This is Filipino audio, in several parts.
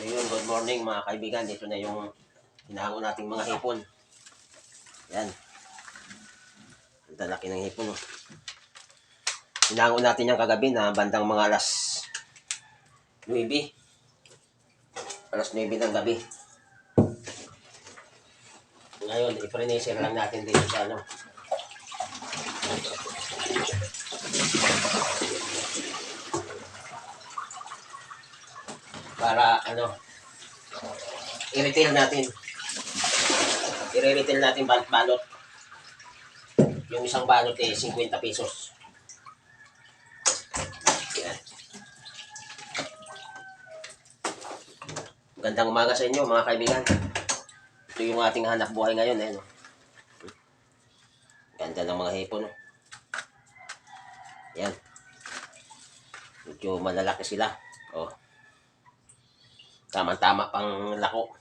Ngayon, good morning mga kaibigan. Dito na yung hinahango nating mga hipon. Yan. Ang lalaki ng hipon. Oh. Hinahango natin yung kagabi na bandang mga alas 9. Alas 9 ng gabi. Ngayon, i-freezer lang natin dito sa ano. Para ano, i-retail natin. I-retail natin balot balot. Yung isang balot eh, 50 pesos. Yan. Gandang umaga sa inyo mga kaibigan. Ito yung ating hanap buhay ngayon eh. No? Ganda ng mga hipon. No? Yan. Medyo malalaki sila. Oh. Tama-tama pang lako.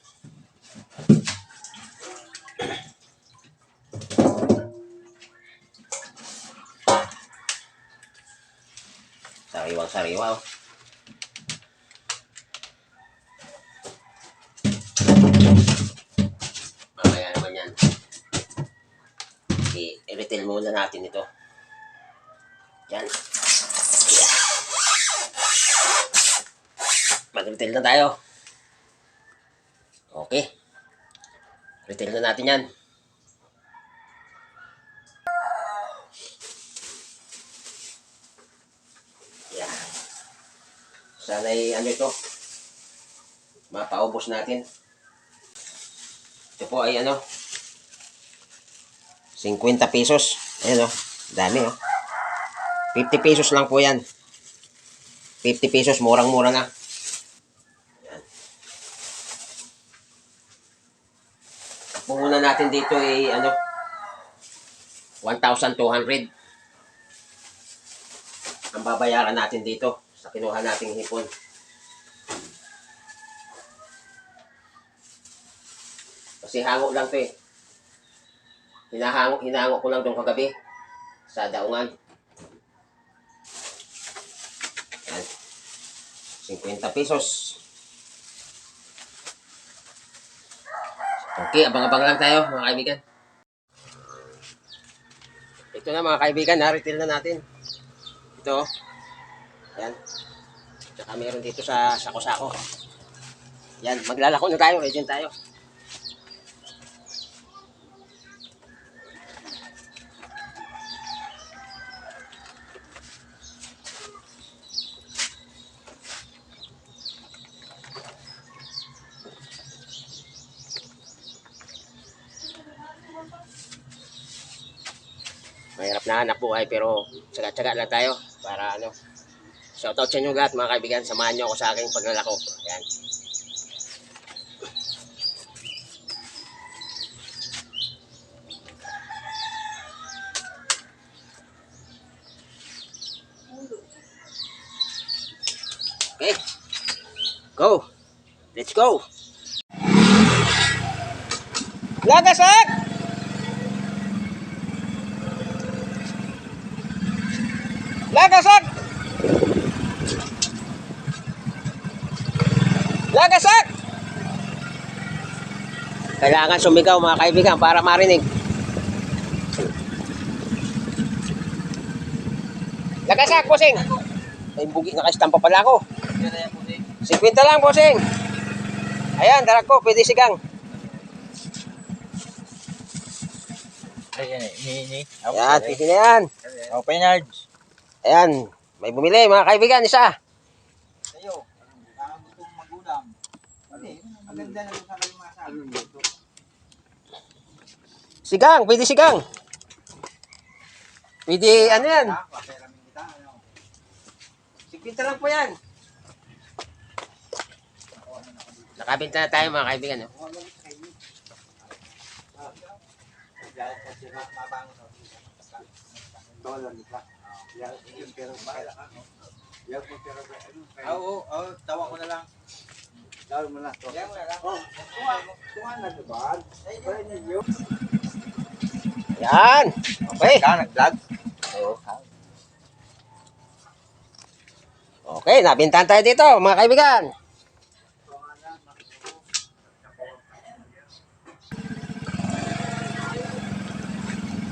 Sariwang sariwa. Oh. Mamaya naman yan. I-retail muna natin ito. Yan. Mag-retail na tayo. Okay. Retail na natin yan. Yan. Sana'y ano ito, mapaubos natin. Ito po ay ano, 50 pesos. Ayan o, dami o. 50 pesos lang po yan. 50 pesos, murang-mura na. Yan. Puhunan dito ay ano, 1,200. Ang babayaran natin dito sa kinuha nating hipon. Kasi hango lang to eh. Hinahango, hinahango ko lang doon kagabi sa daungan. Yan. 50 pesos. Okay, abang-abang lang tayo mga kaibigan. Ito na mga kaibigan, na-retail na natin. Ito. Yan. Tsaka meron dito sa sako-sako. Yan, maglalako na tayo, agent tayo. Mahirap na hanap buhay pero tsaga-tsaga lang tayo para ano. Shoutout sa inyo lahat mga kaibigan. Samahan nyo ako sa aking paglalako. Yan. Okay. Go. Let's go. Lagasak! Lagasak! Lagasak! Kailangan sumigaw mga kaibigan para marinig. Lagasak, bossing! Ay, bugi, nakaistampa pala ako. 50 lang, bossing! Ayan, darak ko, pwede sigang. Ayan, ini, ini. Ayan, pwede na yan. Open yards. Ayan, may bumili mga kaibigan, isa. Sa'yo, ang gustong magulang. Ano maganda na sa kayo masabi. Sigang, pwede sigang. Pwede, ano yan? Paperamin kita, ano. 50 lang po yan. Nakabenta na tayo mga kaibigan. No? Oo, oo, oo, tawa ko na lang. Lawin na to. Oh, tungan na diba? Yan. Okay. Ikaw. Oh, okay, nabintahan tayo dito mga kaibigan.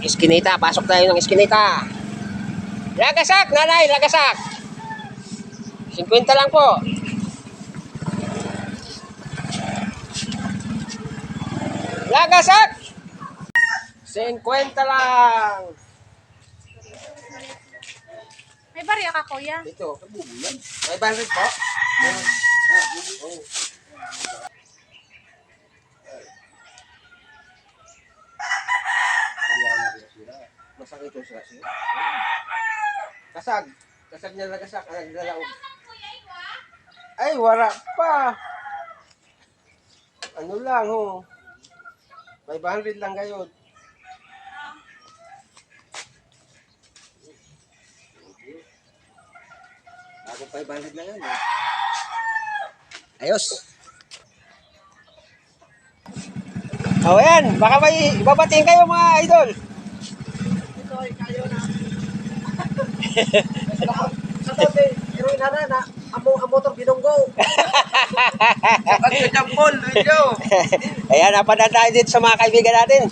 Iskinita, pasok tayo ng iskinita. Lagasak, nanay, lagasak. 50 lang po. Lagasak! 50 lang! May barya ka, kuya? Ito, kabubulan. May barya po? Hmm. Oh. Masakit yung sira siya. Kasag. Kasag niya nagasak. Ang nagdalaog. Ay, wala pa. Ano lang, ho. Oh. 500 lang kayo. Ako 500 lang yan. Eh. Ayos. Oh, o yan, baka may ibabating kayo mga idol. Ito ay kayo na. Sa dati, heroin na na, amo amo tong binunggo. At sa jampol, video. Ayan, napadaan tayo dito sa mga kaibigan natin.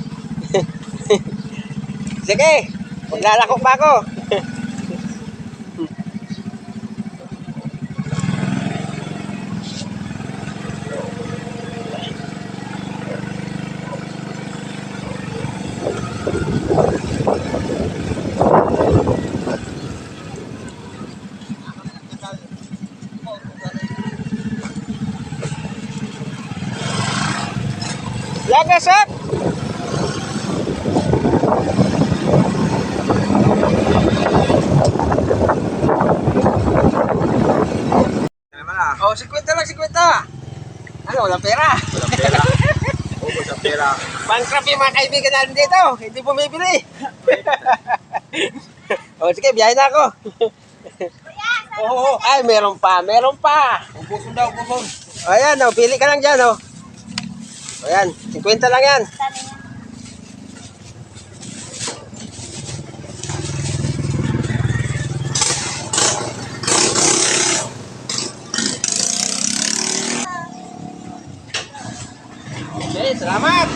Sige, maglalako pa ako. Ah. Oh, 50 lang, 50. Ano, walang pera. Pera. Ubos ang pera. Bankrupt yung mga kaibigan natin dito. Hindi bumibili. oh, sige, biyahe na ako. Oo, ay, meron pa, meron pa. Ubuson daw, ubuson. Ayan, oh, pili ka lang dyan, oh. Ayan, 50 lang yan. Dami niya. Okay, salamat.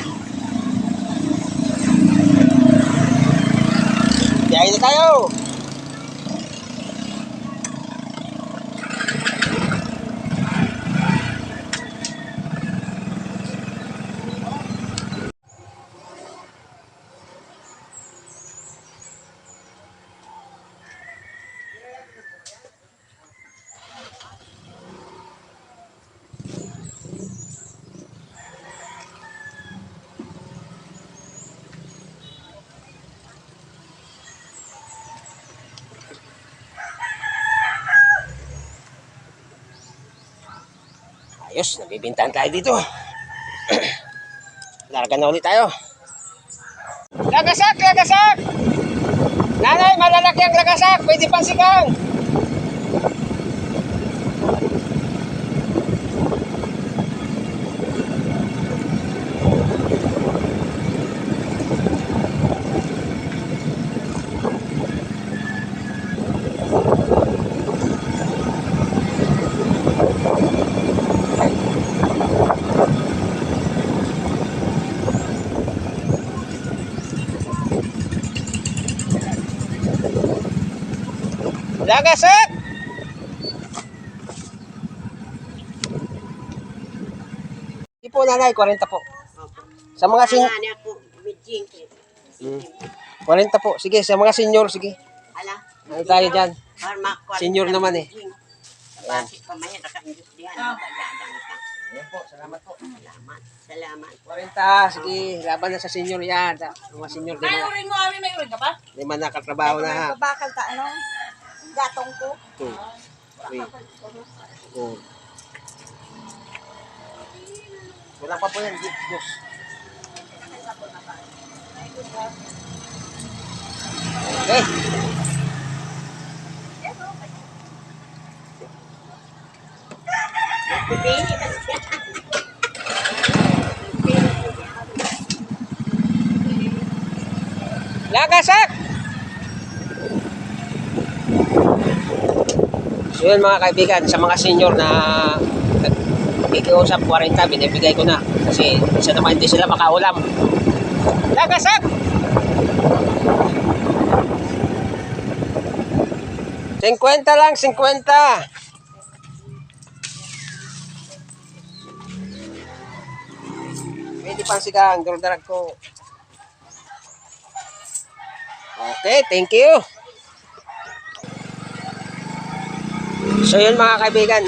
Biyahe na tayo. Ayos, nabibintahan tayo dito. Larga na ulit tayo. Lagasak, lagasak! Nanay, malalaki ang lagasak. Pwede pang sigang. Lagasak! Hindi po nanay, 40 po. Sa mga sin... Hmm. 40 po. Sige, sa mga senior, sige. Ala. Ano tayo dyan? Senior naman eh. Bakit pa naka-industriyan? Bayadang ka. Ayan po, salamat po. Salamat. Salamat. 40, sige, laban na sa senior yan. Mga senior, di May uring mo, may uring ka ba? di man nakatrabaho na ha. Bakal ta, ano? Gatong ko. Two, three, four. Wala pa po yan, Diyos. Okay. Pipili ka siya. Lagasak! So yun mga kaibigan, sa mga senior na nakikiusap 40, binibigay ko na. Kasi isa naman hindi sila makaulam. Lagasap! Cinquenta lang, cinquenta! Pwede pang sigang, durdarag ko. Okay, thank you. So yun mga kaibigan.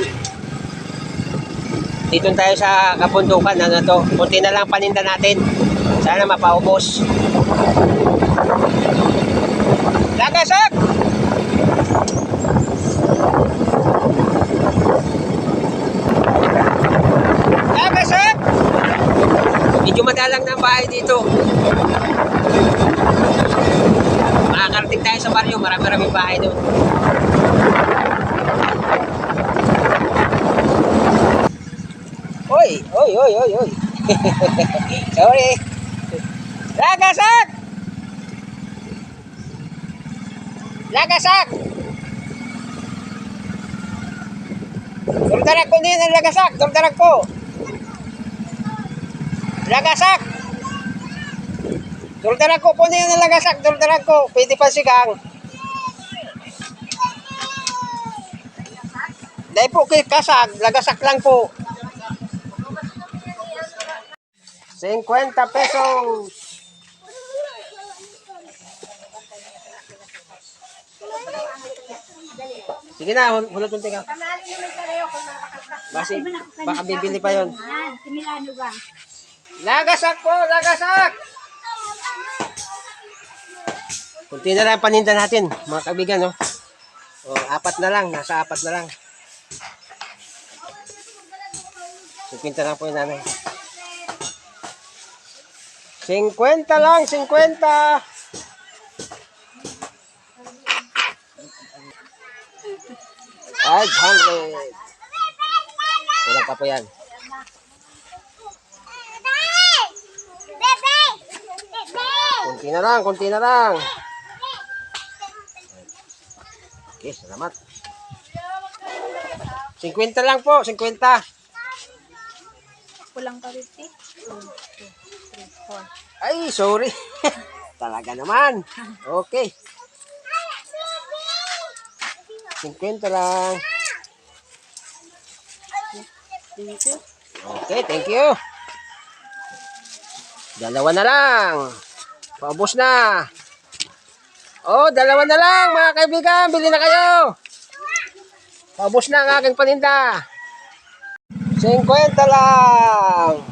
Dito tayo sa kabundukan ano to. Kunti na lang paninda natin. Sana mapaubos. Lagasak! Lagasak! Medyo madalang na ang bahay dito. Makakarating tayo sa baryo. Marami-raming bahay doon. Oy, oy, oy, oy. Sorry. Lagasak! Lagasak! Duldarag ko din ang lagasak. Duldarag ko. Lagasak! Duldarag ko po din ang lagasak. Duldarag ko. Pwede pa sigang. Dahil po kay kasag. Lagasak lang po. 50 pesos. Sige na, hul- hulot unti ka. Basi, baka bibili pa yon. Yan, ba? Lagasak po, lagasak! Kunti na lang ang paninda natin, mga kaibigan, no? O, apat na lang, nasa apat na lang. Sipinta lang po yung nanay. 50 lang, 50! Five hundred. Kulang pa po yan. Kunti na lang, kunti na lang. Okay, salamat. 50 lang po, 50. Kulang pa 50. Ay, sorry. Talaga naman. Okay. 50 lang. Okay, thank you. Dalawa na lang. Paubos na. Oh, dalawa na lang mga kaibigan. Bili na kayo. Paubos na ang aking paninda. 50 lang.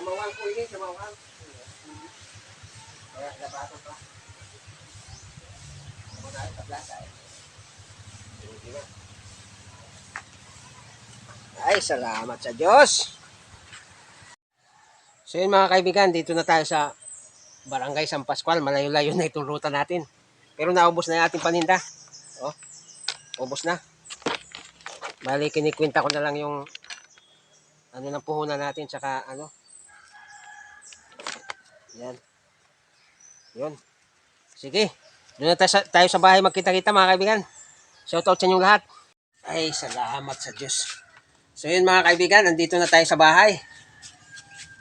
Samawang po ini, samawang. Kaya labato pa. Mga sa plaza eh. Hindi na. Ay, salamat sa Diyos. So yun mga kaibigan, dito na tayo sa Barangay San Pascual. Malayo-layo na itong ruta natin. Pero naubos na yung ating paninda. Oh, ubos na. Bali, kinikwenta ko na lang yung ano ng puhunan natin tsaka ano yan yun sige doon na tayo sa, tayo sa bahay magkita-kita mga kaibigan shoutout sa inyong lahat ay salamat sa Diyos so yun mga kaibigan nandito na tayo sa bahay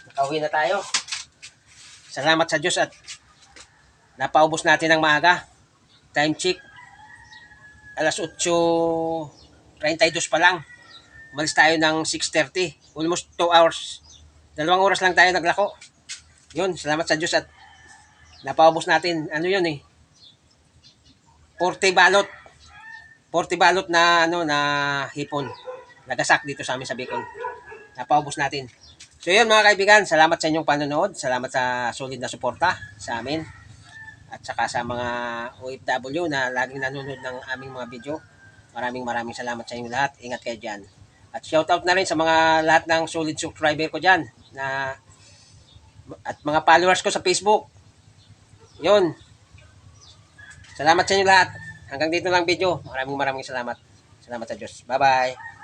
nakauwi na tayo salamat sa Diyos at napaubos natin ng maaga time check alas 8.32 pa lang umalis tayo ng 6.30. Almost 2 hours. Dalawang oras lang tayo naglako. Yun, salamat sa Diyos at napaubos natin. Ano yun eh? 40 balot. 40 balot na ano na hipon. Nagasak dito sa amin sa Bicol. Napaubos natin. So yun mga kaibigan, salamat sa inyong panonood. Salamat sa solid na suporta sa amin. At saka sa mga OFW na laging nanonood ng aming mga video. Maraming maraming salamat sa inyo lahat. Ingat kayo dyan. At shoutout na rin sa mga lahat ng solid subscriber ko dyan na at mga followers ko sa Facebook. Yun. Salamat sa inyo lahat. Hanggang dito lang video. Maraming maraming salamat. Salamat sa Diyos. Bye-bye.